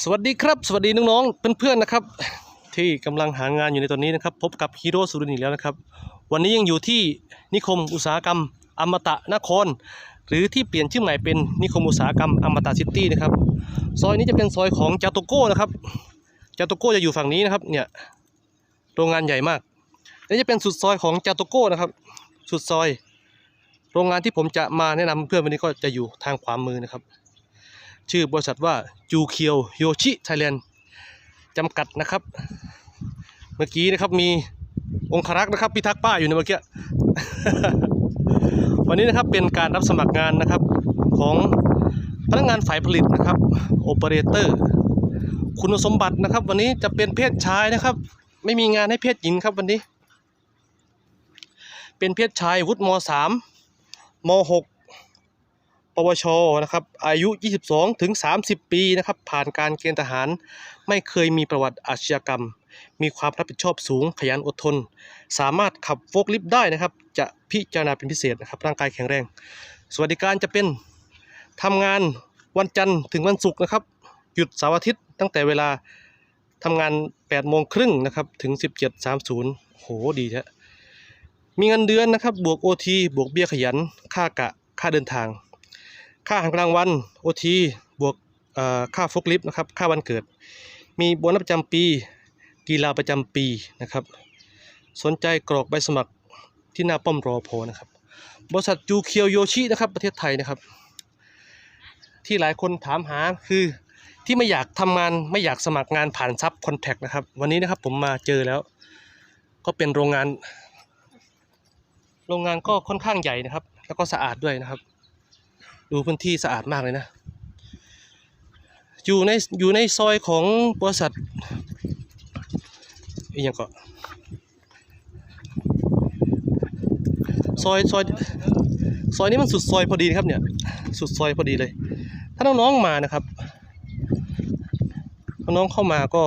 สวัสดีครับ สวัสดีน้องๆเพื่อนๆนะครับ ที่กำลังหางานอยู่ในตอนนี้นะครับ พบกับฮีโร่สุรินทร์อีกแล้วนะครับ วันนี้ยังอยู่ที่นิคมอุตสาหกรรมอมตะนคร หรือที่เปลี่ยนชื่อใหม่เป็นนิคมอุตสาหกรรมอมตะซิตี้นะครับซอยนี้จะเป็นซอยของจาโตโก้นะครับจาโตโก้จะอยู่ฝั่งนี้นะครับเนี่ยโรงงานใหญ่มากนี่จะเป็นสุดซอยของจาโตโก้นะครับ สุดซอย โรงงานที่ผมจะมาแนะนำเพื่อนวันนี้ก็จะอยู่ทางขวามือนะครับ ชื่อบริษัทว่าจูเคียวโยชิไทยแลนด์จำกัดนะครับ เมื่อกี้นะครับมีองครักษ์นะครับพิทักษ์ป้าอยู่ในเมื่อกี้ วันนี้นะครับเป็นการรับสมัครงานนะครับของพนักงานฝ่ายผลิตนะครับโอเปอเรเตอร์คุณสมบัตินะครับ วันนี้จะเป็นเพศชายนะครับ ไม่มีงานให้เพศหญิงครับวันนี้ เป็นเพศชายวุฒิม .3 ม .6 ปวชนะครับอายุ 22ถึง30 ปีนะครับผ่านการเกณฑ์ทหาร ไม่เคยมีประวัติอาชญากรรม มีความรับผิดชอบสูงขยันอดทน สามารถขับโฟล์คลิฟต์ได้นะครับ จะพิจารณาเป็นพิเศษนะครับร่างกายแข็งแรง สวัสดิการจะเป็นทำงานวันจันทร์ถึงวันศุกร์นะครับ หยุดเสาร์อาทิตย์ตั้งแต่เวลาทำงาน8โมงครึ่งนะครับถึง 17.30โหดีแท้มีเงินเดือนนะครับบวก OT บวกเบี้ยขยัน ค่ากะค่าเดินทาง ค่าอาหารกลางวันโอทีบวกค่าฟุกลิฟต์นะครับค่าวันเกิด มีโบนัสประจำปี กีฬาประจำปีนะครับ สนใจกรอกใบสมัครที่หน้าป้อมรอพอนะครับ บริษัทจูเคียวโยชินะครับประเทศไทยนะครับ ที่หลายคนถามหาคือที่ไม่อยากทำงานไม่อยากสมัครงานผ่านซับคอนแทคนะครับ วันนี้นะครับผมมาเจอแล้ว ก็เป็นโรงงาน โรงงานก็ค่อนข้างใหญ่นะครับ แล้วก็สะอาดด้วยนะครับ ดูพื้นที่สะอาดมากเลยนะ อยู่ในอยู่ในซอยของบริษัทอีกอย่างก็ซอยซอยซอยนี้มันสุดซอยพอดีครับเนี่ย สุดซอยพอดีเลย ถ้าน้องๆมานะครับน้องๆเข้ามาก็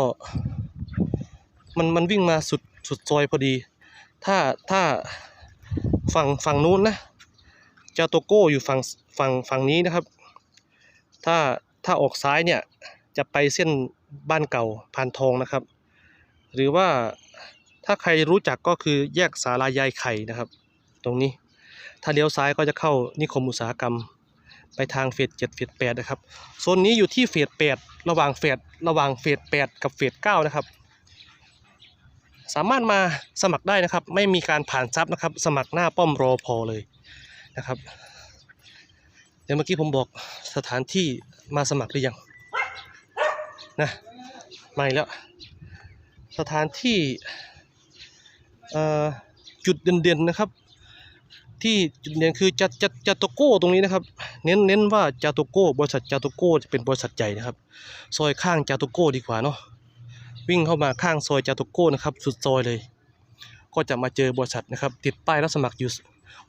มันมันวิ่งมาสุดสุดซอยพอดี ถ้าถ้าฝั่งฝั่งนู้นนะ จาโตโก้อยู่ฝั่งฝั่งฝั่งนี้นะครับ ถ้าถ้าออกซ้ายเนี่ยจะไปเส้นบ้านเก่าพานทองนะครับ หรือว่าถ้าใครรู้จักก็คือแยกสาลายายไข่นะครับ ตรงนี้ ถ้าเลี้ยวซ้ายก็จะเข้านิคมอุตสาหกรรม ไปทางเฟสเจ็ดเฟสแปดนะครับโซนนี้อยู่ที่เฟสแปดระหว่างเฟสระหว่างเฟสแปดกับเฟสเก้านะครับ สามารถมาสมัครได้นะครับ ไม่มีการผ่านซับนะครับ สมัครหน้าป้อมรอพอเลย นะครับเดี๋ยวเมื่อกี้ผมบอกสถานที่มาสมัครหรือยังนะไม่แล้ว สถานที่จุดเด่นๆนะครับ ที่จุดเด่นคือจาจาจาโตโก้ตรงนี้นะครับ เน้นเน้นว่าจาโตโก้บริษัทจาโตโก้จะเป็นบริษัทใหญ่นะครับซอยข้างจาโตโก้ดีกว่าเนาะวิ่งเข้ามาข้างซอยจาโตโก้นะครับ สุดซอยเลย ก็จะมาเจอบริษัทนะครับ ติดป้ายรับสมัครอยู่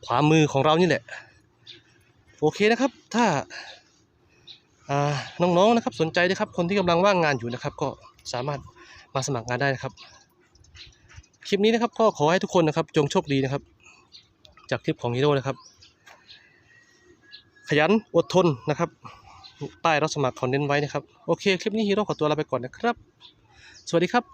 ขวามือของเรานี่แหละ โอเคนะครับ ถ้าน้องๆนะครับสนใจนะครับ คนที่กำลังว่างงานอยู่นะครับ ก็สามารถมาสมัครงานได้นะครับ คลิปนี้นะครับก็ขอให้ทุกคนนะครับ จงโชคดีนะครับ จากคลิปของฮีโร่นะครับ ขยันอดทนนะครับป้ายรับสมัครขาเน้นไว้นะครับ โอเค คลิปนี้ฮีโร่ขอตัวลาไปก่อนนะครับ สวัสดีครับ